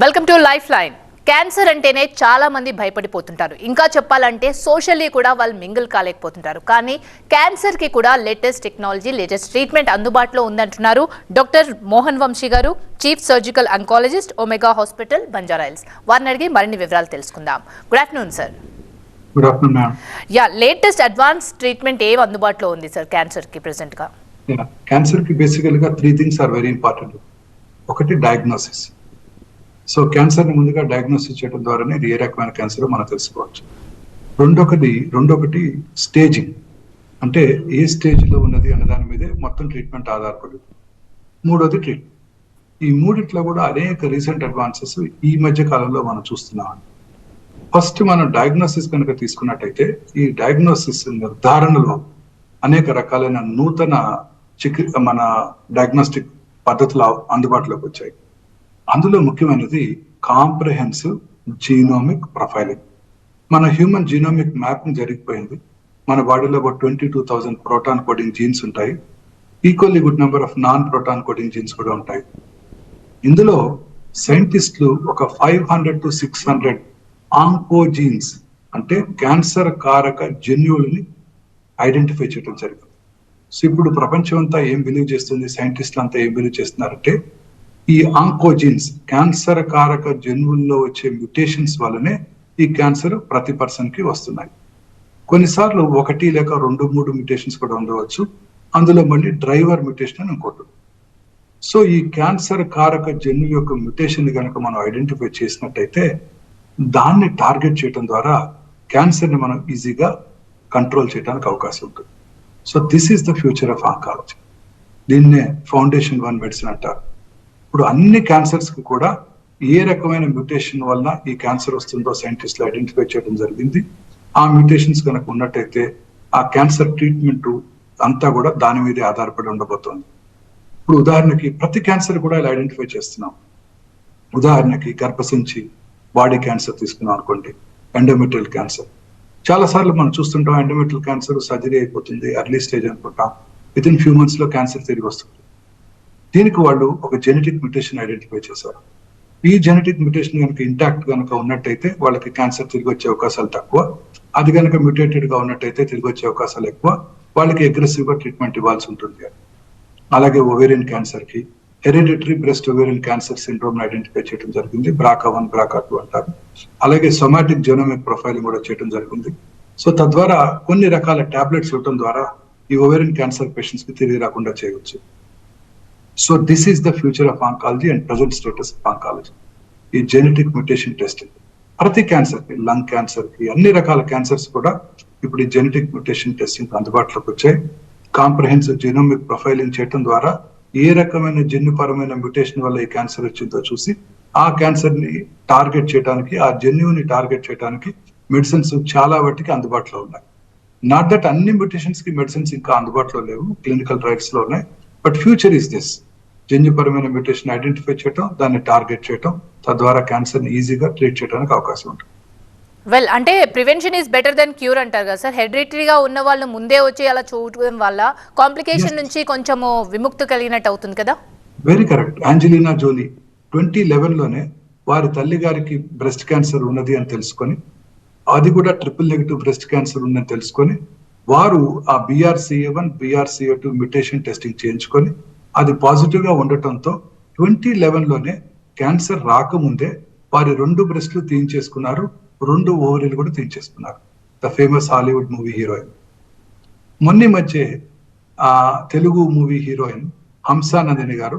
Welcome to life line cancer అంటేనే చాలా మంది భయపడిపోతుంటారు. ఇంకా చెప్పాలంటే సోషల్లీ కూడా వాళ్ళు మింగిల్ కాలేకపోతుంటారు. కానీ క్యాన్సర్కి కూడా లేటెస్ట్ టెక్నాలజీ లేటెస్ట్ ట్రీట్మెంట్ అందుబాటులో ఉందంటున్నారు doctor Mohan Vamsi garu chief surgical oncologist Omega hospital Banjara Hills వారిని అడిగి మరిన్ని వివరాలు తెలుసుకుందాం. Good afternoon sir good afternoon ma'am yeah latest advance treatment ఏవి అందుబాటులో ఉంది సార్ క్యాన్సర్కి ప్రెసెంట్గా? క్యాన్సర్కి బేసికల్గా three things are very important ఒకటి డయాగ్నోసిస్ సో క్యాన్సర్ని ముందుగా డయాగ్నోసిస్ చేయడం ద్వారానే ఇది ఏ రకమైన క్యాన్సర్ మనం తెలుసుకోవచ్చు. రెండొకటి రెండొకటి స్టేజింగ్ అంటే ఏ స్టేజ్లో ఉన్నది అన్న దాని మీదే మొత్తం ట్రీట్మెంట్ ఆధారపడి మూడోది ట్రీట్మెంట్ ఈ మూడిట్లో కూడా అనేక రీసెంట్ అడ్వాన్సెస్ ఈ మధ్య కాలంలో మనం చూస్తున్నాం. ఫస్ట్ మనం డయాగ్నోసిస్ కనుక తీసుకున్నట్టయితే ఈ డయాగ్నోసిస్ నిర్ధారణలో అనేక రకాలైన నూతన చికి మన డయాగ్నోస్టిక్ పద్ధతులు అందుబాటులోకి వచ్చాయి. అందులో ముఖ్యమైనది కాంప్రహెన్సివ్ జీనోమిక్ ప్రొఫైలింగ్ మన హ్యూమన్ జీనోమిక్ మ్యాపింగ్ జరిగిపోయింది. మన బాడీలో ఒక twenty two thousand protein coding genes ఉంటాయి. Equally good number of non protein coding genes కూడా ఉంటాయి. ఇందులో సైంటిస్టులు ఒక five hundred to six hundred oncogenes అంటే క్యాన్సర్ కారక జన్యువుల్ని ఐడెంటిఫై చేయడం జరిగింది. సో ఇప్పుడు ప్రపంచం అంతా ఏం బిలీవ్ చేస్తుంది? సైంటిస్టులు అంతా ఏం బిలీవ్ చేస్తున్నారంటే ఈ ఆంకోజిన్స్ క్యాన్సర్ కారక జన్యువుల్లో వచ్చే మ్యుటేషన్స్ వల్లనే ఈ క్యాన్సర్ ప్రతి పర్సన్కి వస్తున్నాయి. కొన్నిసార్లు ఒకటి లేక రెండు మూడు మ్యుటేషన్స్ కూడా ఉండవచ్చు. అందులో మళ్ళీ డ్రైవర్ మ్యుటేషన్ అని ఇంకోటి. సో ఈ క్యాన్సర్ కారక జన్యు యొక్క మ్యుటేషన్ కనుక మనం ఐడెంటిఫై చేసినట్టయితే దాన్ని టార్గెట్ చేయడం ద్వారా క్యాన్సర్ని మనం ఈజీగా కంట్రోల్ చేయడానికి అవకాశం ఉంటుంది. So this is the future of oncology దీన్నే ఫౌండేషన్ వన్ మెడిసిన్ అంటారు. ఇప్పుడు అన్ని క్యాన్సర్స్కి కూడా ఏ రకమైన మ్యూటేషన్ వలన ఈ క్యాన్సర్ వస్తుందో సైంటిస్టులు ఐడెంటిఫై చేయడం జరిగింది. ఆ మ్యూటేషన్స్ కనుక ఉన్నట్టయితే ఆ క్యాన్సర్ ట్రీట్మెంట్ అంతా కూడా దాని మీదే ఆధారపడి ఉండబోతోంది. ఇప్పుడు ఉదాహరణకి ప్రతి క్యాన్సర్ కూడా ఇలా ఐడెంటిఫై చేస్తున్నాం. ఉదాహరణకి గర్భసంచి బాడీ క్యాన్సర్ తీసుకున్నాం అనుకోండి ఎండోమెట్రియల్ క్యాన్సర్ చాలా సార్లు మనం చూస్తుంటాం ఎండోమెట్రియల్ క్యాన్సర్ సర్జరీ అయిపోతుంది అర్లీ స్టేజ్ అనుకుంటాం. విత్ ఇన్ ఫ్యూ మంత్స్లో క్యాన్సర్ తిరిగి వస్తుంది. దీనికి వాళ్ళు ఒక జెనెటిక్ మ్యుటేషన్ ఐడెంటిఫై చేశారు. ఈ జెనెటిక్ మ్యుటేషన్ కనుక ఇంటాక్ట్ కనుక ఉన్నట్టయితే వాళ్ళకి క్యాన్సర్ తిరిగి వచ్చే అవకాశాలు తక్కువ. అది కనుక మ్యూటేటెడ్గా ఉన్నట్టయితే తిరిగి వచ్చే అవకాశాలు ఎక్కువ. వాళ్ళకి అగ్రెసివ్గా ట్రీట్మెంట్ ఇవ్వాల్సి ఉంటుంది. అలాగే ఒవేరియన్ క్యాన్సర్కి hereditary breast ovarian cancer syndrome identify చేయడం జరిగింది. బ్రాకా వన్ బ్రాకా టూ అంటారు. అలాగే సొమాటిక్ జెనోమిక్ ప్రొఫైలింగ్ కూడా చేయడం జరిగింది. సో తద్వారా కొన్ని రకాల టాబ్లెట్స్ ఇవ్వడం ద్వారా ఈ ఒవేరియన్ క్యాన్సర్ పేషెంట్స్కి తిరిగి రాకుండా చేయవచ్చు. So this is the future of oncology and present status of oncology ఈ జెనెటిక్ మ్యూటేషన్ టెస్టింగ్ ప్రతి క్యాన్సర్కి లంగ్ క్యాన్సర్కి అన్ని రకాల క్యాన్సర్స్ కూడా ఇప్పుడు ఈ జెనెటిక్ మ్యూటేషన్ టెస్టింగ్ అందుబాటులోకి వచ్చాయి. కాంప్రహెన్సివ్ జీనోమిక్ ప్రొఫైలింగ్ చేయడం ద్వారా ఏ రకమైన జన్యుపరమైన మ్యూటేషన్ వల్ల ఈ క్యాన్సర్ వచ్చిందో చూసి ఆ క్యాన్సర్ని టార్గెట్ చేయడానికి ఆ జన్యుని టార్గెట్ చేయడానికి మెడిసిన్స్ చాలా వాటికి అందుబాటులో ఉన్నాయి. నాట్ దట్ అన్ని మ్యూటేషన్స్కి మెడిసిన్స్ ఇంకా అందుబాటులో లేవు క్లినికల్ ట్రయల్స్లో ఉన్నాయి. But future is this. జన్యుపరమైన మ్యూటేషన్ ఐడెంటిఫై చేయటం దాన్ని టార్గెట్ చేయటం తద్వారా క్యాన్సర్ని ఈజీగా ట్రీట్ చేయడానికి అవకాశం ఉంటుంది. వెల్ అంటే prevention is better than cure అంటారు కదా సార్. హెరిడిటరీగా ఉన్న వాళ్ళు ముందే వచ్చి అలా చూడడం వల్ల కాంప్లికేషన్. నుంచి కొంచెము విముక్తి కలిగినట్టు అవుతుంది కదా? Very correct Angelina Jolie twenty లెవెన్లోనే వారి తల్లి గారికి బ్రెస్ట్ క్యాన్సర్ ఉన్నది అని తెలుసుకొని అది కూడా ట్రిపుల్ నెగిటివ్ బ్రెస్ట్ క్యాన్సర్ ఉందని తెలుసుకొని వారు ఆ BRCA one BRCA two mutation testing చేయించుకొని అది పాజిటివ్గా ఉండటంతో ట్వంటీ లెవెన్లోనే క్యాన్సర్ రాకముందే వారి రెండు బ్రెస్ట్లు తీయించేసుకున్నారు రెండు ఓవరీలు కూడా తీయించేసుకున్నారు. The famous Hollywood movie heroine మొన్న మధ్య ఆ తెలుగు మూవీ హీరోయిన్ హంసానందిని గారు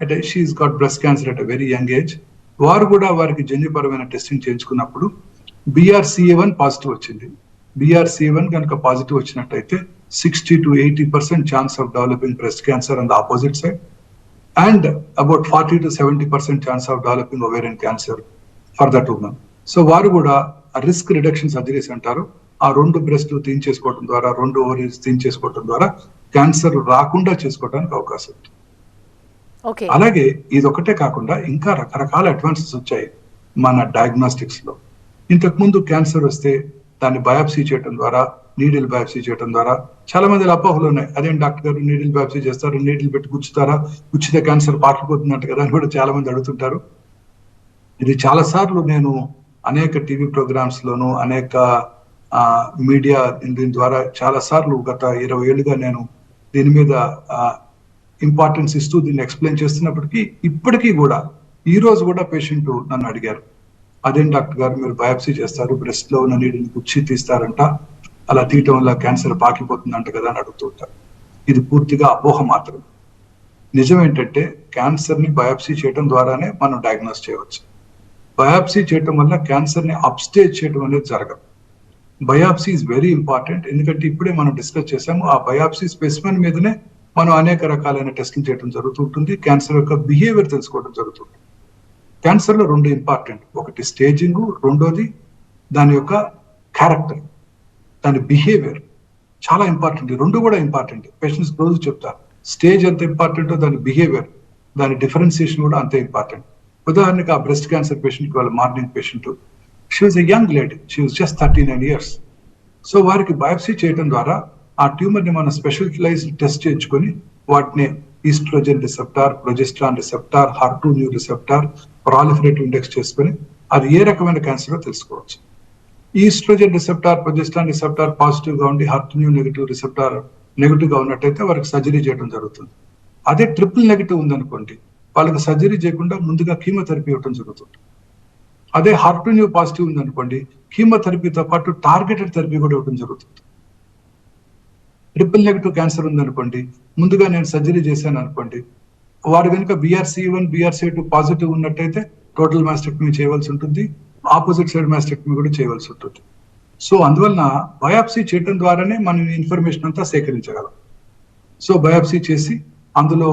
అంటే she is got breast cancer at very young age వారు కూడా వారికి జన్యుపరమైన టెస్టింగ్ చేయించుకున్నప్పుడు బీఆర్సీఏ వన్ పాజిటివ్ వచ్చింది. బీఆర్సీఏ వన్ కనుక పాజిటివ్ వచ్చినట్టయితే sixty to eighty percent chance of developing breast cancer on the opposite side and about forty to seventy percent chance of developing ovarian cancer for that women so వారు కూడా risk reduction surgeries అంటారు. ఆ రెండు breast తీయించేసుకోవడం ద్వారా రెండు ovaries తీయించేసుకోవడం ద్వారా cancer రాకుండా చేసుకోవడానికి అవకాశం ఉంది. అలాగే ఇది ఒకటే కాకుండా ఇంకా రకరకాల అడ్వాన్సెస్ వచ్చాయి మన డయాగ్నోస్టిక్స్లో. ఇంతకు ముందు క్యాన్సర్ వస్తే దాన్ని బయాప్సీ చేయడం ద్వారా నీడిల్ బయాప్సీ చేయడం ద్వారా చాలా మంది అపోహలు ఉన్నాయి. అదేం డాక్టర్ గారు నీడిల్ బయాప్సీ చేస్తారు నీడిల్ పెట్టి గుచ్చుతారా? గుచ్చితే క్యాన్సర్ పాకిపోతుందంట కదా అని కూడా చాలా మంది అడుగుతుంటారు. ఇది చాలా సార్లు నేను అనేక టీవీ ప్రోగ్రామ్స్ లోను అనేక మీడియా దీని ద్వారా చాలా సార్లు గత ఇరవై ఏళ్ళుగా నేను దీని మీద ఇంపార్టెన్స్ ఇస్తూ దీన్ని ఎక్స్ప్లెయిన్ చేస్తున్నప్పటికీ ఇప్పటికీ కూడా ఈ రోజు కూడా పేషెంట్ నన్ను అడిగారు. అదేం డాక్టర్ గారు? మీరు బయాప్సీ చేస్తారు బ్రెస్ట్లో ఉన్న నీటిని గుచ్చి తీస్తారంట అలా తీయటం వల్ల క్యాన్సర్ పాకిపోతుందంట కదా అని అడుగుతూ ఉంటారు. ఇది పూర్తిగా అపోహ మాత్రం. నిజం ఏంటంటే క్యాన్సర్ని బయాప్సీ చేయడం ద్వారానే మనం డయాగ్నోస్ చేయవచ్చు. బయాప్సీ చేయటం వల్ల క్యాన్సర్ని అప్స్టేజ్ చేయడం అనేది జరగదు. Biopsy is very important. ఎందుకంటే ఇప్పుడే మనం డిస్కస్ చేసాము ఆ బయాప్సీ స్పెసిమెన్ మీదనే మనం అనేక రకాలైన టెస్టింగ్ చేయడం జరుగుతుంటుంది క్యాన్సర్ యొక్క బిహేవియర్ తెలుసుకోవడం జరుగుతుంది క్యాన్సర్లో రెండు ఇంపార్టెంట్. ఒకటి స్టేజింగ్ రెండోది దాని యొక్క క్యారెక్టర్ దాని బిహేవియర్. చాలా ఇంపార్టెంట్. రెండు కూడా ఇంపార్టెంట్. పేషెంట్స్ రోజు చెప్తారు స్టేజ్ ఎంత ఇంపార్టెంటో దాని బిహేవియర్ దాని డిఫరెన్సియేషన్ కూడా అంతే ఇంపార్టెంట్. ఉదాహరణకి ఆ బ్రెస్ట్ క్యాన్సర్ పేషెంట్ వాళ్ళ morning patient she was a young lady she was just thirty nine years so వారికి బయాప్సీ చేయడం ద్వారా ఆ ట్యూమర్ని మనం స్పెషలైజ్డ్ టెస్ట్ చేయించుకొని వాటిని oestrogen receptor progesterone receptor HER two neu receptor proliferative index చేసుకుని అది ఏ రకమైన క్యాన్సర్ తెలుసుకోవచ్చు. ఈస్ట్రోజన్ రిసెప్టార్ ప్రొజెస్టాన్ రిసెప్టార్ పాజిటివ్గా ఉండి హార్ట్ న్యూ నెగిటివ్ రిసెప్టార్ నెగిటివ్గా ఉన్నట్టయితే వారికి సర్జరీ చేయడం జరుగుతుంది. అదే ట్రిపుల్ నెగిటివ్ ఉందనుకోండి వాళ్ళకి సర్జరీ చేయకుండా ముందుగా కీమోథెరపీ ఇవ్వడం జరుగుతుంది. అదే హార్ట్ న్యూ పాజిటివ్ ఉందనుకోండి కీమోథెరపీతో పాటు టార్గెటెడ్ థెరపీ కూడా ఇవ్వడం జరుగుతుంది. ట్రిపుల్ నెగిటివ్ క్యాన్సర్ ఉందనుకోండి ముందుగా నేను సర్జరీ చేశాను అనుకోండి వారి కనుక BRCA one BRCA two positive ఉన్నట్టయితే టోటల్ మాస్టెక్టమీ చేయవలసి ఉంటుంది. ఆపోజిట్ సైడ్ మాస్టెక్టమీ కూడా చేయవలసి ఉంటుంది. సో అందువలన బయాప్సీ చేయడం ద్వారానే మనం ఇన్ఫర్మేషన్ అంతా సేకరించగలం. సో బయాప్సీ చేసి అందులో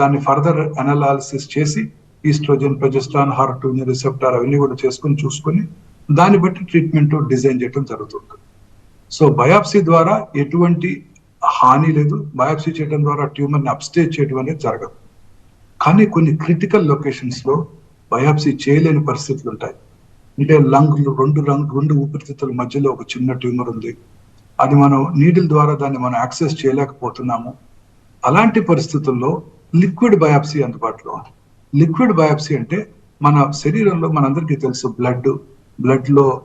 దాన్ని ఫర్దర్ అనాలిసిస్ చేసి oestrogen progesterone HER two receptor అవన్నీ కూడా చేసుకొని చూసుకొని దాన్ని బట్టి ట్రీట్మెంట్ డిజైన్ చేయడం జరుగుతుంది. సో బయాప్సీ ద్వారా ఎటువంటి హాని లేదు. బయాప్సీ చేయడం ద్వారా ట్యూమర్ని అప్స్టేజ్ చేయడం అనేది జరగదు. కానీ కొన్ని క్రిటికల్ లొకేషన్స్లో బయాప్సీ చేయలేని పరిస్థితులు ఉంటాయి. అంటే లంగ్లు రెండు లంగ్ రెండు ఊపిరితిత్తుల మధ్యలో ఒక చిన్న ట్యూమర్ ఉంది. అది మనం నీడిల్ ద్వారా దాన్ని మనం యాక్సెస్ చేయలేకపోతున్నాము. అలాంటి పరిస్థితుల్లో లిక్విడ్ బయాప్సీ అందుబాటులో లిక్విడ్ బయాప్సీ అంటే మన శరీరంలో మనందరికీ తెలుసు బ్లడ్ బ్లడ్లో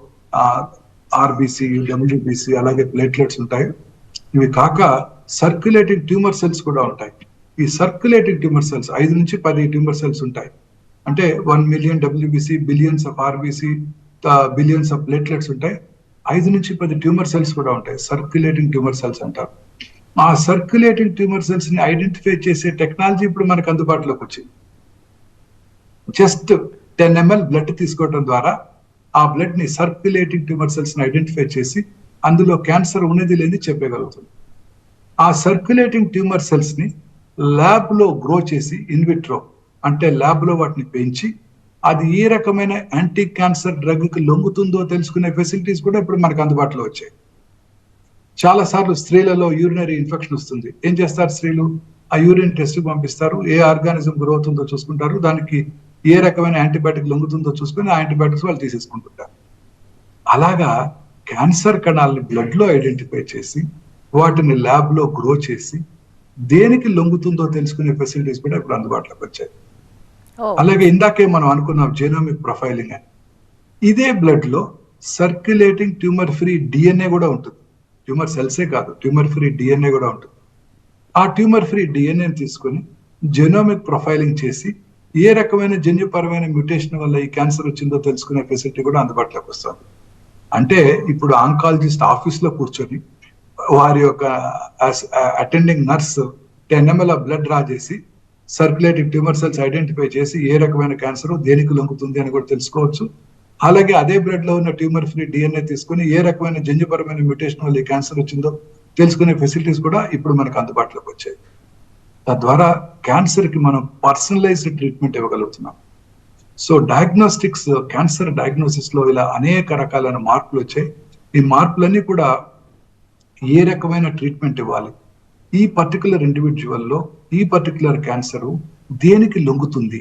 ఆర్బీసీ డబ్ల్యూబీసీ అలాగే ప్లేట్లెట్స్ ఉంటాయి. ఇవి కాక సర్క్యులేటింగ్ ట్యూమర్ సెల్స్ కూడా ఉంటాయి. ఈ సర్క్యులేటింగ్ ట్యూమర్ సెల్స్ ఐదు నుంచి పది ట్యూమర్ సెల్స్ ఉంటాయి. అంటే one million WBC billions of RBC billions of platelets ఉంటాయి. ఐదు నుంచి పది ట్యూమర్ సెల్స్ కూడా ఉంటాయి. సర్క్యులేటింగ్ ట్యూమర్ సెల్స్ అంటారు. ఆ సర్క్యులేటింగ్ ట్యూమర్ సెల్స్ని ఐడెంటిఫై చేసే టెక్నాలజీ ఇప్పుడు మనకు అందుబాటులోకి వచ్చింది. జస్ట్ టెన్ ఎంఎల్ బ్లడ్ తీసుకోవడం ద్వారా ఆ బ్లడ్ని సర్క్యులేటింగ్ ట్యూమర్ సెల్స్ని ఐడెంటిఫై చేసి అందులో క్యాన్సర్ ఉన్నది లేని చెప్పగలుగుతుంది. ఆ సర్క్యులేటింగ్ ట్యూమర్ సెల్స్ని ల్యాబ్లో గ్రో చేసి ఇన్విట్రో అంటే ల్యాబ్లో వాటిని పెంచి అది ఏ రకమైన యాంటీ క్యాన్సర్ డ్రగ్కి లొంగుతుందో తెలుసుకునే ఫెసిలిటీస్ కూడా ఇప్పుడు మనకు అందుబాటులో వచ్చాయి. చాలా సార్లు స్త్రీలలో యూరినరీ ఇన్ఫెక్షన్ వస్తుంది. ఏం చేస్తారు స్త్రీలు? ఆ యూరిన్ టెస్ట్ పంపిస్తారు. ఏ ఆర్గానిజం గ్రో అవుతుందో చూసుకుంటారు. దానికి ఏ రకమైన యాంటీబయాటిక్ లొంగుతుందో చూసుకుని ఆ యాంటీబయాటిక్స్ వాళ్ళు తీసేసుకుంటుంటారు. అలాగా క్యాన్సర్ కణాలని బ్లడ్లో ఐడెంటిఫై చేసి వాటిని ల్యాబ్లో గ్రో చేసి దేనికి లొంగుతుందో తెలుసుకునే ఫెసిలిటీస్ కూడా ఇప్పుడు అందుబాటులోకి వచ్చాయి. అలాగే ఇందాకే మనం అనుకున్నాం జెనోమిక్ ప్రొఫైలింగ్ అని. ఇదే బ్లడ్లో సర్క్యులేటింగ్ ట్యూమర్ ఫ్రీ డిఎన్ఏ కూడా ఉంటుంది. ట్యూమర్ సెల్సే కాదు ట్యూమర్ ఫ్రీ డిఎన్ఏ కూడా ఉంటుంది. ఆ ట్యూమర్ ఫ్రీ డిఎన్ఏని తీసుకొని జెనోమిక్ ప్రొఫైలింగ్ చేసి ఏ రకమైన జన్యుపరమైన మ్యూటేషన్ వల్ల ఈ క్యాన్సర్ వచ్చిందో తెలుసుకునే ఫెసిలిటీ కూడా అందుబాటులోకి వస్తుంది. అంటే ఇప్పుడు ఆంకాలజిస్ట్ ఆఫీస్లో కూర్చొని వారి యొక్క attending nurse ten ML blood draw చేసి సర్క్యులేటింగ్ ట్యూమర్ సెల్స్ ఐడెంటిఫై చేసి ఏ రకమైన క్యాన్సర్ దేనికి లొంగుతుంది అని కూడా తెలుసుకోవచ్చు. అలాగే అదే బ్లడ్లో ఉన్న ట్యూమర్ ఫ్రీ డిఎన్ఏ తీసుకుని ఏ రకమైన జన్యుపరమైన మ్యూటేషన్ వల్ల ఈ క్యాన్సర్ వచ్చిందో తెలుసుకునే ఫెసిలిటీస్ కూడా ఇప్పుడు మనకు అందుబాటులోకి వచ్చాయి. తద్వారా క్యాన్సర్కి మనం పర్సనలైజ్డ్ ట్రీట్మెంట్ ఇవ్వగలుగుతున్నాం. సో డయాగ్నోస్టిక్స్ క్యాన్సర్ డయాగ్నోసిస్లో ఇలా అనేక రకాలైన మార్పులు వచ్చాయి. ఈ మార్పులన్నీ కూడా ఏ రకమైన ట్రీట్మెంట్ ఇవ్వాలి? ఈ పర్టికులర్ ఇండివిజువల్లో ఈ పర్టికులర్ క్యాన్సర్ దేనికి లొంగుతుంది?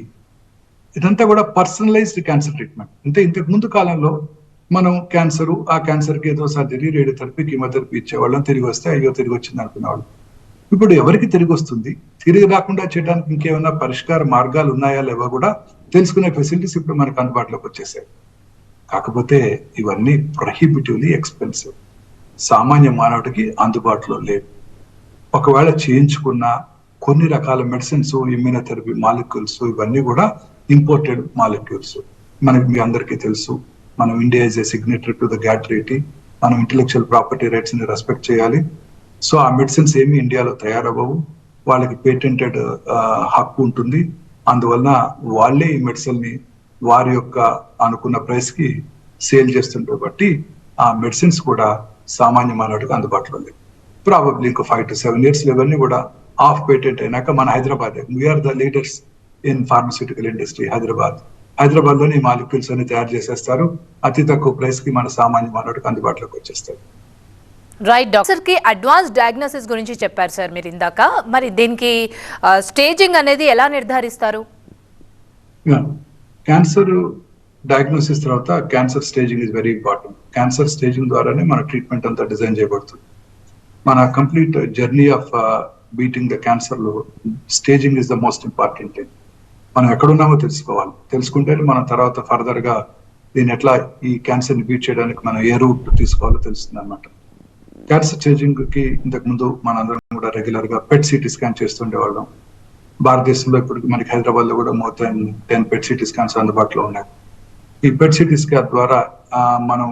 ఇదంతా కూడా పర్సనలైజ్డ్ క్యాన్సర్ ట్రీట్మెంట్ అంటే ఇంతకు ముందు కాలంలో మనం క్యాన్సర్ ఆ క్యాన్సర్కి ఏదో సర్జరీ రేడియోథెరపీ కీమోథెరపీ ఇచ్చేవాళ్ళం తిరిగి వస్తే అయ్యో తిరిగి వచ్చింది అనుకునేవాళ్ళు. ఇప్పుడు ఎవరికి తిరిగి వస్తుంది? తిరిగి రాకుండా చేయడానికి ఇంకేమైనా పరిష్కార మార్గాలు ఉన్నాయా లేవో కూడా తెలుసుకునే ఫెసిలిటీస్ ఇప్పుడు మనకు అందుబాటులోకి వచ్చేసాయి. కాకపోతే ఇవన్నీ ప్రొహిబిటివ్లీ ఎక్స్పెన్సివ్ సామాన్య మానవుడికి అందుబాటులో లేవు. ఒకవేళ చేయించుకున్న కొన్ని రకాల మెడిసిన్స్ ఇమ్యూనోథెరపీ మాలిక్యూల్స్ ఇవన్నీ కూడా ఇంపోర్టెడ్ మాలిక్యూల్స్. మనకి మీ అందరికీ తెలుసు మనం India is a signatory to the GATT treaty మనం ఇంటెలెక్చువల్ ప్రాపర్టీ రైట్స్ని రెస్పెక్ట్ చేయాలి. సో ఆ మెడిసిన్స్ ఏమి ఇండియాలో తయారవ్వవు. వాళ్ళకి పేటెంటెడ్ హక్కు ఉంటుంది. అందువలన వాళ్ళే ఈ మెడిసిన్ని వారి యొక్క అనుకున్న ప్రైస్కి సేల్ చేస్తుంటారు. బట్టి ఆ మెడిసిన్స్ కూడా సామాన్య మానవుడికి అందుబాటులో లేవు ప్రాబబ్లీ ఇంకో ఫైవ్ టు సెవెన్ ఇయర్స్ ఇవన్నీ కూడా ఆఫ్ పేటెంట్ అయినాక మన Hyderabad we're the leaders in pharmaceutical industry Hyderabad. హైదరాబాద్లోని మాలిక్యూల్స్ అన్ని తయారు చేసేస్తారు. అతి తక్కువ ప్రైస్కి మన సామాన్య మానవుడికి అందుబాటులోకి వచ్చేస్తారు రైట్ డాక్టర్కి అడ్వాన్స్ డయాగ్నోసిస్ గురించి చెప్పారు సార్ మీరు ఇందాక. మరి దీనికి స్టేజింగ్ అనేది ఎలా నిర్ధారిస్తారు? క్యాన్సర్ డయాగ్నోసిస్ తర్వాత cancer staging is very important cancer staging ద్వారానే మన ట్రీట్మెంట్ అంతా డిజైన్ చేయబడుతుంది. మన complete journey of beating the క్యాన్సర్లో staging is the most important thing మనం ఎక్కడున్నామో తెలుసుకోవాలి. తెలుసుకుంటే మనం తర్వాత ఫర్దర్గా దీన్ని ఎట్లా ఈ క్యాన్సర్ని బీట్ చేయడానికి మనం ఏ రూట్ తీసుకోవాలో తెలుస్తుంది అనమాట క్యాన్సర్ స్టేజింగ్కి ఇంతకు ముందు మనందరం కూడా రెగ్యులర్గా పెట్ సిటీ స్కాన్ చేస్తుండేవాళ్ళం. భారతదేశంలో ఇప్పుడు మనకి హైదరాబాద్లో కూడా more than ten PET CT scans అందుబాటులో ఉన్నాయి. ఈ పెట్ సిటీ స్కాన్ ద్వారా మనం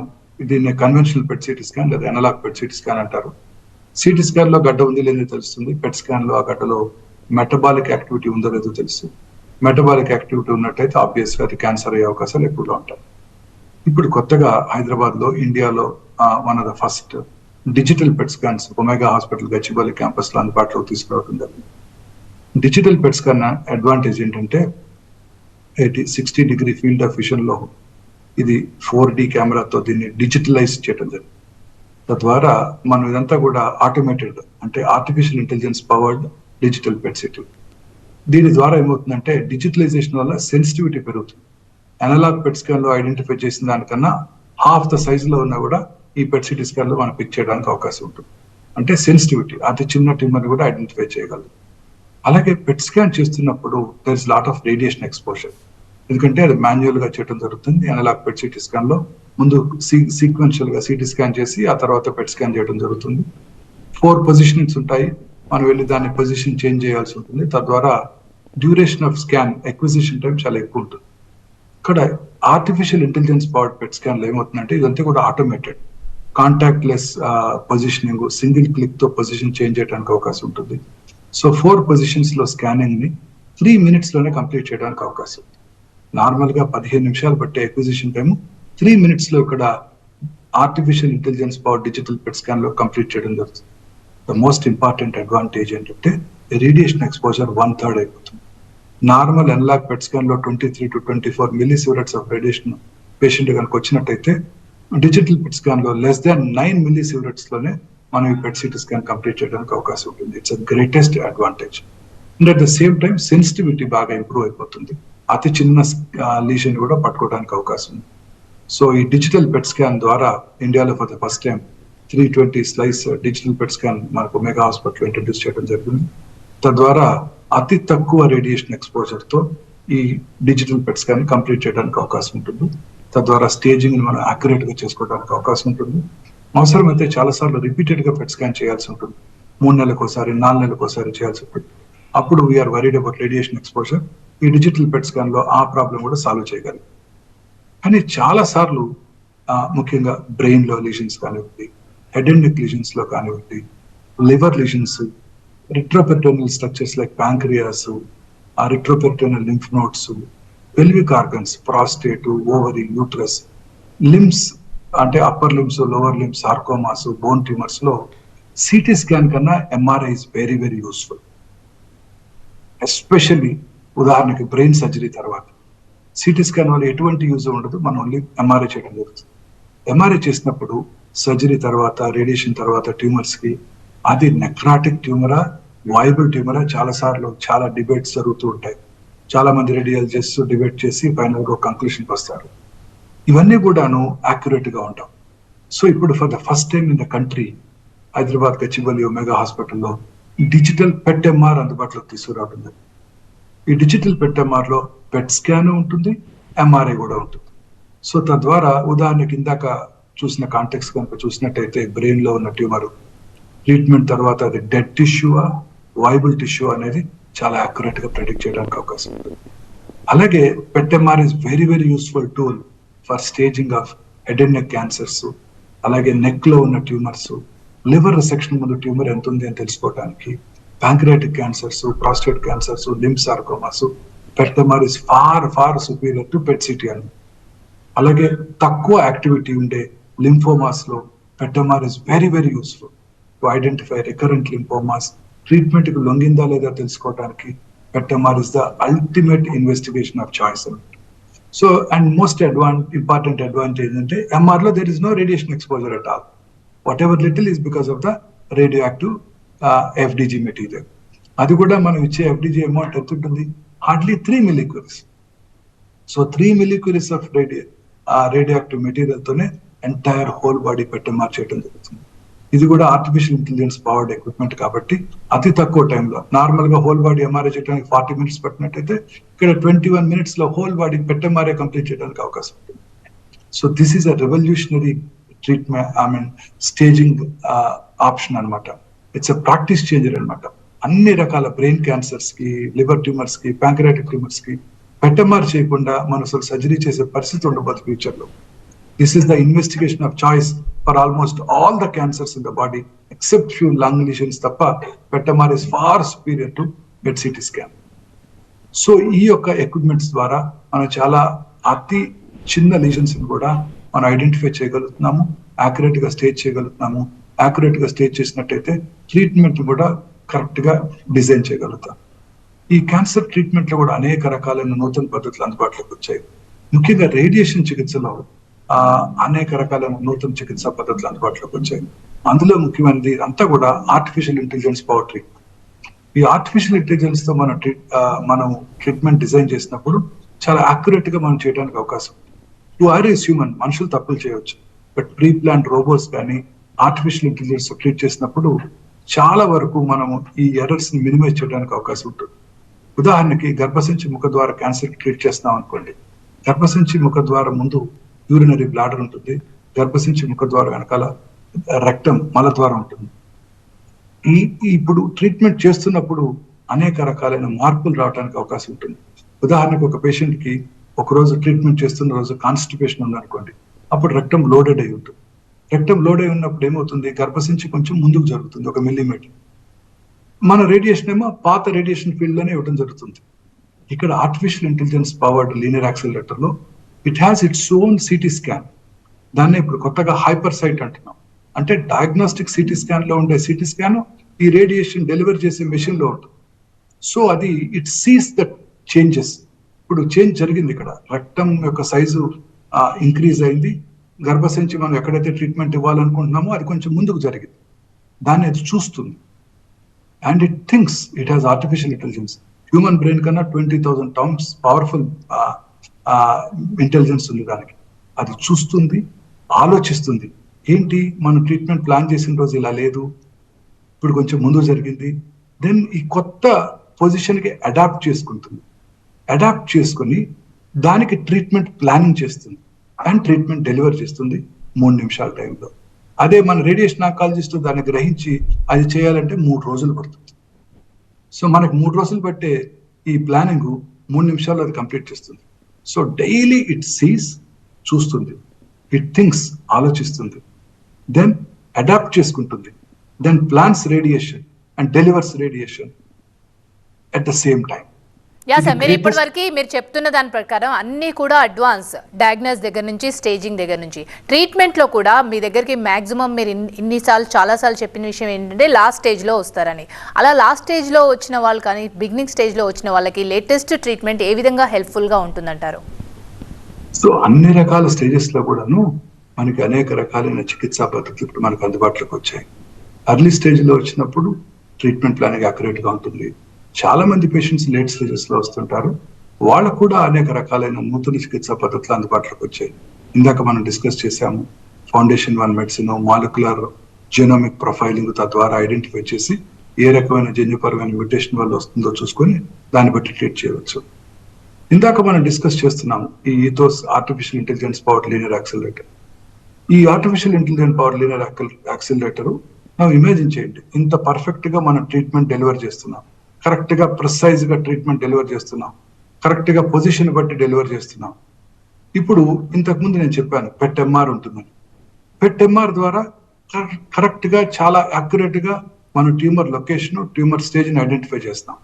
దీన్ని కన్వెన్షనల్ పెట్ సిటీ స్కాన్ లేదా ఎనలాగ్ పెట్ సిటీ స్కాన్ అంటారు. సిటీ స్కాన్లో గడ్డ ఉంది లేదో తెలుస్తుంది. పెట్ స్కాన్లో ఆ గడ్డలో మెటబాలిక్ యాక్టివిటీ ఉందో లేదో తెలుసు మెటబాలిక్ యాక్టివిటీ ఉన్నట్టయితే ఆబ్వియస్గా అది క్యాన్సర్ అయ్యే అవకాశాలు ఎక్కువగా ఉంటాయి. ఇప్పుడు కొత్తగా హైదరాబాద్లో ఇండియాలో one of the first digital PET scans Omega hospital Gachibowli క్యాంపస్లో అందుబాటులో తీసుకురావడం జరిగింది. డిజిటల్ పెట్ స్కాన్ అడ్వాంటేజ్ ఏంటంటే eighty sixty degree field of విజన్లో ఇది ఫోర్ డి కెమెరాతో దీన్ని డిజిటలైజ్ చేయడం జరిగింది. తద్వారా మనం ఇదంతా కూడా ఆటోమేటెడ్ అంటే artificial intelligence powered digital PET CT దీని ద్వారా ఏమవుతుందంటే డిజిటలైజేషన్ వల్ల సెన్సిటివిటీ పెరుగుతుంది. అనలాగ్ పెట్ స్కాన్లో ఐడెంటిఫై చేసిన దానికన్నా హాఫ్ ద సైజ్లో ఉన్నా కూడా ఈ పెట్ సిటీ స్కాన్లో మనం పిక్ చేయడానికి అవకాశం ఉంటుంది. అంటే సెన్సిటివిటీ అతి చిన్న ట్యూమర్ కూడా ఐడెంటిఫై చేయగలదు. అలాగే పెట్ స్కాన్ చేస్తున్నప్పుడు there is lot of radiation exposure ఎందుకంటే అది మాన్యువల్గా చేయడం జరుగుతుంది అనలాగ్ పెట్ సిటీ స్కాన్లో. ముందు సీక్వెన్షియల్గా సిటీ స్కాన్ చేసి ఆ తర్వాత పెట్ స్కాన్ చేయడం జరుగుతుంది. ఫోర్ పొజిషన్స్ ఉంటాయి. మనం వెళ్ళి దాన్ని పొజిషన్ చేంజ్ చేయాల్సి ఉంటుంది. తద్వారా duration of scan acquisition time చాలా ఎక్కువ ఉంటుంది. ఇక్కడ ఆర్టిఫిషియల్ ఇంటెలిజెన్స్ పవర్డ్ పెట్ స్కాన్లో ఏమవుతుందంటే ఇదంతా కూడా automated contactless positioning single క్లిక్తో పొజిషన్ చేంజ్ చేయడానికి అవకాశం ఉంటుంది. సో ఫోర్ పొజిషన్స్లో స్కానింగ్ని త్రీ మినిట్స్లోనే కంప్లీట్ చేయడానికి అవకాశం. ఉంది నార్మల్గా పదిహేను నిమిషాలు పట్టే అక్విజిషన్ టైం త్రీ మినిట్స్లో ఇక్కడ artificial intelligence power digital PET స్కాన్లో complete చేయడం జరుగుతుంది. ద మోస్ట్ ఇంపార్టెంట్ అడ్వాంటేజ్ ఏంటంటే రేడియేషన్ ఎక్స్పోజర్ వన్ థర్డ్ అయిపోతుంది. Normal analogue PET స్కాన్లో twenty three to twenty four millisieverts of radiation patient కనుక వచ్చినట్టయితే డిజిటల్ పెట్ స్కాన్లో less than nine మిల్లీ సివరెట్స్లోనే మనం ఈ పెట్ సిటీ స్కాన్ కంప్లీట్ చేయడానికి అవకాశం ఉంటుంది. It's greatest advantage and at the same time sensitivity బాగా ఇంప్రూవ్ అయిపోతుంది. అతి చిన్న లీషన్ కూడా పట్టుకోవడానికి అవకాశం ఉంది. సో ఈ డిజిటల్ పెట్ స్కాన్ ద్వారా ఇండియాలో for the first time three twenty slice digital PET scan మనకు మెగా హాస్పిటల్ ఇంట్రడ్యూస్ చేయడం జరిగింది. తద్వారా అతి తక్కువ రేడియేషన్ ఎక్స్పోజర్తో ఈ డిజిటల్ పెట్ స్కాన్ కంప్లీట్ చేయడానికి అవకాశం ఉంటుంది. తద్వారా స్టేజింగ్ మనం అక్యురేట్గా చేసుకోవడానికి అవకాశం ఉంటుంది. అవసరమైతే చాలా సార్లు రిపీటెడ్గా పెట్ స్కాన్ చేయాల్సి ఉంటుంది. మూడు నెలలకు ఒకసారి నాలుగు నెలలకు ఒకసారి చేయాల్సి ఉంటుంది. అప్పుడు we're worried about radiation exposure ఈ డిజిటల్ పెట్ స్కాన్లో ఆ ప్రాబ్లం కూడా సాల్వ్ చేయగలం. కానీ చాలా సార్లు ముఖ్యంగా బ్రెయిన్లో లీజన్స్ కానివ్వండి హెడ్ అండ్ నెక్ లీజన్స్లో కానివ్వండి liver lesions retroperitoneal structures like pancreas ఆ retroperitoneal lymph nodes pelvic organs prostate ovary uterus limbs అంటే upper limbs lower limbs sarcomas bone ట్యూమర్స్లో CT scan కన్నా MRI is very very useful especially ఉదాహరణకి brain surgery తర్వాత. CT scan వల్ల ఎటువంటి use ఉండదు మనం only MRI చేయడం జరుగుతుంది. ఎంఆర్ఐ చేసినప్పుడు సర్జరీ తర్వాత రేడియేషన్ తర్వాత ట్యూమర్స్కి అది నెక్రాటిక్ ట్యూమరా వాయబుల్ ట్యూమరా చాలా సార్లు చాలా డిబేట్స్ జరుగుతూ ఉంటాయి. చాలా మంది రేడియాలజిస్ట్ డిబేట్ చేసి ఫైనల్గా ఒక కంక్లూషన్కి వస్తారు. ఇవన్నీ కూడాను యాక్యురేట్గా ఉంటాం. సో ఇప్పుడు for the first time in the country Hyderabad Gachibowli mega హాస్పిటల్లో డిజిటల్ పెట్ ఎంఆర్ అందుబాటులోకి తీసుకురావడం జరిగింది. ఈ డిజిటల్ పెట్ పెట్ స్కాన్ ఉంటుంది ఎంఆర్ఐ కూడా ఉంటుంది. సో తద్వారా ఉదాహరణకి ఇందాక చూసిన కాంటెక్స్ కనుక చూసినట్టయితే బ్రెయిన్లో ఉన్న ట్యూమర్ ట్రీట్మెంట్ తర్వాత అది డెడ్ టిష్యూ వైబుల్ టిష్యూ అనేది చాలా అక్యురేట్గా ప్రెడిక్ట్ చేయడానికి అవకాశం ఉంది అలాగే PET MR is very very useful tool for staging of head and neck cancers అలాగే నెక్లో ఉన్న ట్యూమర్స్ లివర్ రిసెక్షన్ ముందు ట్యూమర్ ఎంత ఉంది అని తెలుసుకోవడానికి pancreatic cancers prostate cancers limb sarcomas PET MR is far far superior to PET CT అని అలాగే తక్కువ యాక్టివిటీ ఉండే లింఫోమాస్లో PET MR is very very useful to identify recurrent lymphomas ట్రీట్మెంట్కి లొంగిందా లేదా తెలుసుకోవడానికి PET MR is the ultimate investigation of choice so and most advance important advantage అంటే ఎంఆర్లో there is no radiation exposure at all whatever little is because of the radioactive FDG material అది కూడా మనం ఇచ్చే FDG amount ఎంత ఉంటుంది? Hardly three millicuries so three millicuries of radio radioactive material తోనే entire whole body పెట్టె మార్చేయడం జరుగుతుంది. ఇది కూడా ఆర్టిఫిషియల్ ఇంటెలిజెన్స్ పవర్డ్ ఎక్విప్మెంట్ కాబట్టి అతి తక్కువ టైంలో నార్మల్గా హోల్ బాడీ ఎంఆర్ఐ చేయడానికి ఫార్టీ మినిట్స్ పెట్టినట్టయితే ఇక్కడ ట్వంటీ వన్ మినిట్స్లో హోల్ బాడీ పెట్టెంఆర్ఐ కంప్లీట్ చేయడానికి అవకాశం ఉంటుంది. So this is a revolutionary treatment I mean staging option అన్నమాట. ఇట్స్ అ ప్రాక్టీస్ చేంజర్ అన్నమాట. అన్ని రకాల బ్రెయిన్ క్యాన్సర్స్కి లివర్ ట్యూమర్స్కి ప్యాంక్రాటిక్ ట్యూమర్స్కి పెట్టమార్ చేయకుండా మనం అసలు సర్జరీ చేసే పరిస్థితి ఉండబోదు ఫ్యూచర్లో. This is the investigation of choice for almost all the cancers in the body except few lung lesions తప్ప పెట్టమార్ is far superior to PET CT scan so ఈ యొక్క ఎక్విప్మెంట్స్ ద్వారా మనం చాలా అతి చిన్న లీజన్స్ కూడా మనం ఐడెంటిఫై చేయగలుగుతున్నాము యాక్యురేట్గా స్టేజ్ చేయగలుగుతున్నాము యాక్యురేట్గా స్టేజ్ చేసినట్టయితే ట్రీట్మెంట్ కూడా కరెక్ట్గా డిజైన్ చేయగలుగుతాం. ఈ క్యాన్సర్ ట్రీట్మెంట్లో కూడా అనేక రకాలైన నూతన పద్ధతులు అందుబాటులోకి వచ్చాయి. ముఖ్యంగా రేడియేషన్ చికిత్సలో ఆ అనేక రకాలైన నూతన చికిత్సా పద్ధతులు అందుబాటులోకి వచ్చాయి. అందులో ముఖ్యమైనది అంతా కూడా ఆర్టిఫిషియల్ ఇంటెలిజెన్స్ పవర్ ట్రీట్మెంట్ ఈ ఆర్టిఫిషియల్ ఇంటెలిజెన్స్తో మనం ట్రీట్ మనం ట్రీట్మెంట్ డిజైన్ చేసినప్పుడు చాలా యాక్యురేట్గా మనం చేయడానికి అవకాశం. టు ఆర్ ఈస్ హ్యూమన్ మనుషులు తప్పులు చేయవచ్చు. బట్ ప్రీ ప్లాన్ రోబోట్స్ కానీ ఆర్టిఫిషియల్ ఇంటెలిజెన్స్ ట్రీట్ చేసినప్పుడు చాలా వరకు మనము ఈ ఎర్రర్స్ని మినిమైజ్ చేయడానికి అవకాశం ఉంటుంది. ఉదాహరణకి గర్భసంచి ముఖ ద్వారా క్యాన్సర్ ట్రీట్ చేస్తున్నాం అనుకోండి. గర్భసంచి ముఖ ద్వారా ముందు యూరినరీ బ్లాడర్ ఉంటుంది. గర్భసంచి ముఖ ద్వారా వెనకాల రక్తం మల ద్వారా ఉంటుంది. ఈ ఈ ఇప్పుడు ట్రీట్మెంట్ చేస్తున్నప్పుడు అనేక రకాలైన మార్పులు రావడానికి అవకాశం ఉంటుంది. ఉదాహరణకు ఒక పేషెంట్కి ఒక రోజు ట్రీట్మెంట్ చేస్తున్న రోజు కాన్స్టిపేషన్ ఉందనుకోండి. అప్పుడు రక్తం లోడెడ్ అయి ఉంటుంది. రక్తం లోడ్ అయి ఉన్నప్పుడు ఏమవుతుంది? గర్భసించి కొంచెం ముందుకు జరుగుతుంది ఒక మిల్లీమీటర్. మన రేడియేషన్ ఏమో పాత రేడియేషన్ ఫీల్డ్లోనే ఇవ్వడం జరుగుతుంది. ఇక్కడ artificial intelligence powered linear యాక్సిలరేటర్లో it has its own CT scan. దాన్ని ఇప్పుడు కొత్తగా హైపర్ సైట్ అంటున్నాం. అంటే డయాగ్నోస్టిక్ సిటీ స్కాన్లో ఉండే సిటీ స్కాన్ ఈ రేడియేషన్ డెలివర్ చేసే మెషిన్లో ఉంటుంది. సో అది ఇట్ సీస్ ద చేంజెస్. ఇప్పుడు చేంజ్ జరిగింది ఇక్కడ. రక్తం యొక్క సైజు ఇంక్రీజ్ అయింది. గర్భసంచి మనం ఎక్కడైతే ట్రీట్మెంట్ ఇవ్వాలనుకుంటున్నామో అది కొంచెం ముందుకు జరిగింది. దాన్ని అది చూస్తుంది. And it thinks it has artificial intelligence human brain కన్నా twenty thousand times powerful intelligence ఉంది దానికి. అది చూస్తుంది ఆలోచిస్తుంది. ఏంటి మనం ట్రీట్మెంట్ ప్లాన్ చేసిన రోజు ఇలా లేదు? ఇప్పుడు కొంచెం ముందు జరిగింది. దెన్ ఈ కొత్త పొజిషన్కి అడాప్ట్ చేసుకుంటుంది. అడాప్ట్ చేసుకొని దానికి ట్రీట్మెంట్ ప్లానింగ్ చేస్తుంది. అండ్ ట్రీట్మెంట్ డెలివర్ చేస్తుంది మూడు నిమిషాల టైంలో. అదే మన రేడియేషన్ ఆకాలజిస్ట్ దాన్ని గ్రహించి అది చేయాలంటే మూడు రోజులు పడుతుంది. సో మనకు మూడు రోజులు పట్టే ఈ ప్లానింగ్ మూడు నిమిషాల్లో అది కంప్లీట్ చేస్తుంది. సో డైలీ ఇట్ సీస్ చూస్తుంది. ఇట్ థింక్స్ ఆలోచిస్తుంది. దెన్ అడాప్ట్ చేసుకుంటుంది. Then plans radiation and delivers radiation at the same time yeah sir మీరు ఇప్పటి వరకు మీరు చెప్తున్న దాని ప్రకారం అన్నీ కూడా అడ్వాన్స్ డయాగ్నోస్ దగ్గర నుంచి స్టేజింగ్ దగ్గర నుంచి. ట్రీట్మెంట్లో కూడా మీ దగ్గరికి మాక్సిమం మీరు ఇన్- ఇన్నిసార్లు చాలాసార్లు చెప్పిన విషయం ఏంటంటే లాస్ట్ స్టేజ్లో వస్తారని. అలా లాస్ట్ స్టేజ్లో వచ్చిన వాళ్ళు కానీ బిగినింగ్ స్టేజ్లో వచ్చిన వాళ్ళకి లేటెస్ట్ ట్రీట్మెంట్ ఏ విధంగా హెల్ప్ఫుల్గా ఉంటుందంటారు? సో అన్ని రకాల స్టేజెస్లో కూడాను మనకి అనేక రకాలైన చికిత్సా పద్ధతులు ఇప్పుడు మనకు అందుబాటులోకి వచ్చాయి. అర్లీ స్టేజ్లో వచ్చినప్పుడు ట్రీట్మెంట్ ప్లానింగ్ అక్యురేట్గా ఉంటుంది. చాలా మంది పేషెంట్స్ లేట్ స్టేజెస్లో వస్తుంటారు. వాళ్ళకు కూడా అనేక రకాలైన నూతన చికిత్సా పద్ధతులు అందుబాటులోకి వచ్చాయి. ఇందాక మనం డిస్కస్ చేశాము foundation one medicine molecular genomic profiling తద్వారా ఐడెంటిఫై చేసి ఏ రకమైన జన్యుపరమైన మ్యూటేషన్ వల్ల వస్తుందో చూసుకొని దాన్ని బట్టి ట్రీట్ చేయవచ్చు. ఇందాక మనం డిస్కస్ చేస్తున్నాము ఈ Ethos artificial intelligence power linear accelerator ఈ artificial intelligent power linear accelerator మనం ఇమేజిన్ చేయండి ఇంత పర్ఫెక్ట్గా మనం ట్రీట్మెంట్ డెలివర్ చేస్తున్నాం. కరెక్ట్గా ప్రిసైజ్గా ట్రీట్మెంట్ డెలివర్ చేస్తున్నాం. కరెక్ట్గా పొజిషన్ బట్టి డెలివర్ చేస్తున్నాం. ఇప్పుడు ఇంతకు ముందు నేను చెప్పాను పెట్ ఎంఆర్ ఉంటుందని. పెట్ ఎంఆర్ ద్వారా కరెక్ట్గా చాలా అక్యురేట్గా మనం ట్యూమర్ లొకేషన్ ట్యూమర్ స్టేజ్ని ఐడెంటిఫై చేస్తాం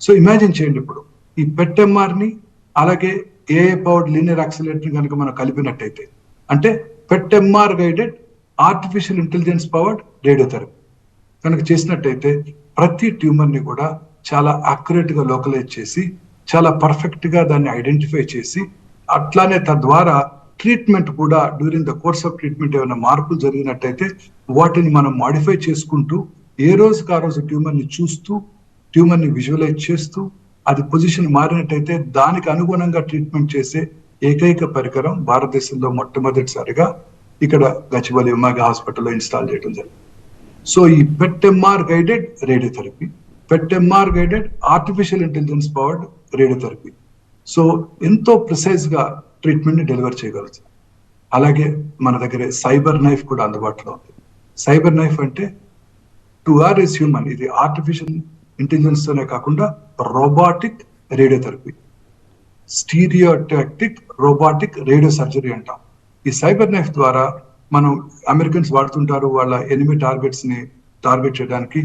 సో ఇమాజిన్ చేయండి ఇప్పుడు. ఈ పెట్ ఎంఆర్ని అలాగే ఏఏ పవర్డ్ లీనియర్ యాక్సిలేటర్ కనుక మనం కలిపినట్టయితే అంటే PET MR guided artificial intelligence powered radiotherapy కనుక చేసినట్టయితే ప్రతి ట్యూమర్ని కూడా చాలా అక్యురేట్గా లోకలైజ్ చేసి చాలా పర్ఫెక్ట్గా దాన్ని ఐడెంటిఫై చేసి అట్లానే తద్వారా ట్రీట్మెంట్ కూడా during the course of treatment ఏమైనా మార్పులు జరిగినట్టయితే వాటిని మనం మాడిఫై చేసుకుంటూ ఏ రోజుకి ఆ రోజు ట్యూమర్ని చూస్తూ ట్యూమర్ని విజువలైజ్ చేస్తూ అది పొజిషన్ మారినట్టయితే దానికి అనుగుణంగా ట్రీట్మెంట్ చేసే ఏకైక పరికరం భారతదేశంలో మొట్టమొదటిసారిగా ఇక్కడ గచ్చిబౌలి ఉమాగా హాస్పిటల్లో ఇన్స్టాల్ చేయడం జరిగింది. సో ఈ PET MR guided radiotherapy PET MR guided artificial intelligence powered radiotherapy so ఎంతో ప్రిసైజ్గా ట్రీట్మెంట్ని డెలివర్ చేయగలుగుతుంది అలాగే మన దగ్గర సైబర్ నైఫ్ కూడా అందుబాటులో ఉంది. సైబర్ నైఫ్ అంటే టు ఆర్ ఇస్ హ్యూమన్ ఇది ఆర్టిఫిషియల్ ఇంటెలిజెన్స్ తోనే కాకుండా robotic radiotherapy stereotactic robotic radio surgery అంటాం. ఈ సైబర్ నైఫ్ ద్వారా మనం అమెరికన్స్ వాడుతుంటారు వాళ్ళ ఎనిమి టార్గెట్స్ని టార్గెట్ చేయడానికి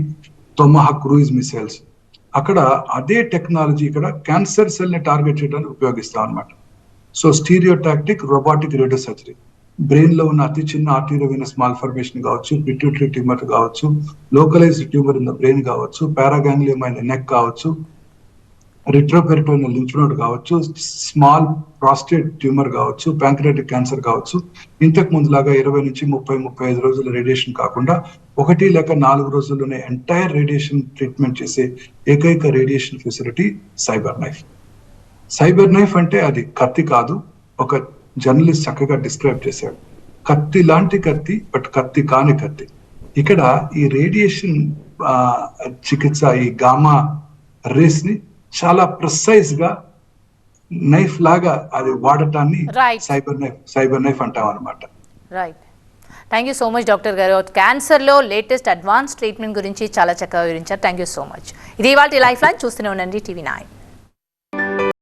తొమహా క్రూయిజ్ మిసైల్స్. అక్కడ అదే టెక్నాలజీ ఇక్కడ క్యాన్సర్ సెల్ని టార్గెట్ చేయడానికి ఉపయోగిస్తాం అనమాట so stereotactic robotic radio surgery. బ్రెయిన్లో ఉన్న అతి చిన్న ఆర్టీరోవినస్ మాల్ఫర్మేషన్ కావచ్చు పిట్యూటరీ ట్యూమర్ కావచ్చు localised tumour in the brain కావచ్చు పారాగాంగ్లియం అయిన నెక్ కావచ్చు రిట్రోపెరిటోనల్ లింఫ్ నోడ్ కావచ్చు స్మాల్ ప్రాస్టేట్ ట్యూమర్ కావచ్చు ప్యాంక్రియాటిక్ క్యాన్సర్ కావచ్చు. ఇంతకు ముందులాగా ఇరవై నుంచి ముప్పై ముప్పై ఐదు రోజుల రేడియేషన్ కాకుండా ఒకటి లేక నాలుగు రోజుల్లోనే ఎంటైర్ రేడియేషన్ ట్రీట్మెంట్ చేసే ఏకైక radiation facility cyber knife cyber knife అంటే అది కత్తి కాదు ఒక జర్నలిస్ట్ చక్కగా డిస్క్రైబ్ చేశాడు. కత్తి లాంటి కత్తి బట్ కత్తి కాని కత్తి. ఇక్కడ ఈ రేడియేషన్ చికిత్స ఈ గామా రేస్ని చాలా ప్రిసైజ్గా నైఫ్ లాగా అది వాడటాన్ని. సైబర్ నైఫ్ సైబర్ నైఫ్ అంటాం అనమాట right thank you so much doctor గారు క్యాన్సర్లో లేటెస్ట్ అడ్వాన్స్ ట్రీట్మెంట్ గురించి చాలా చక్కగా వివరించారు. థ్యాంక్ యూ సో మచ్ ఇది ఇవాళ లైఫ్ లైన్ చూస్తూనే ఉండండి. TV nine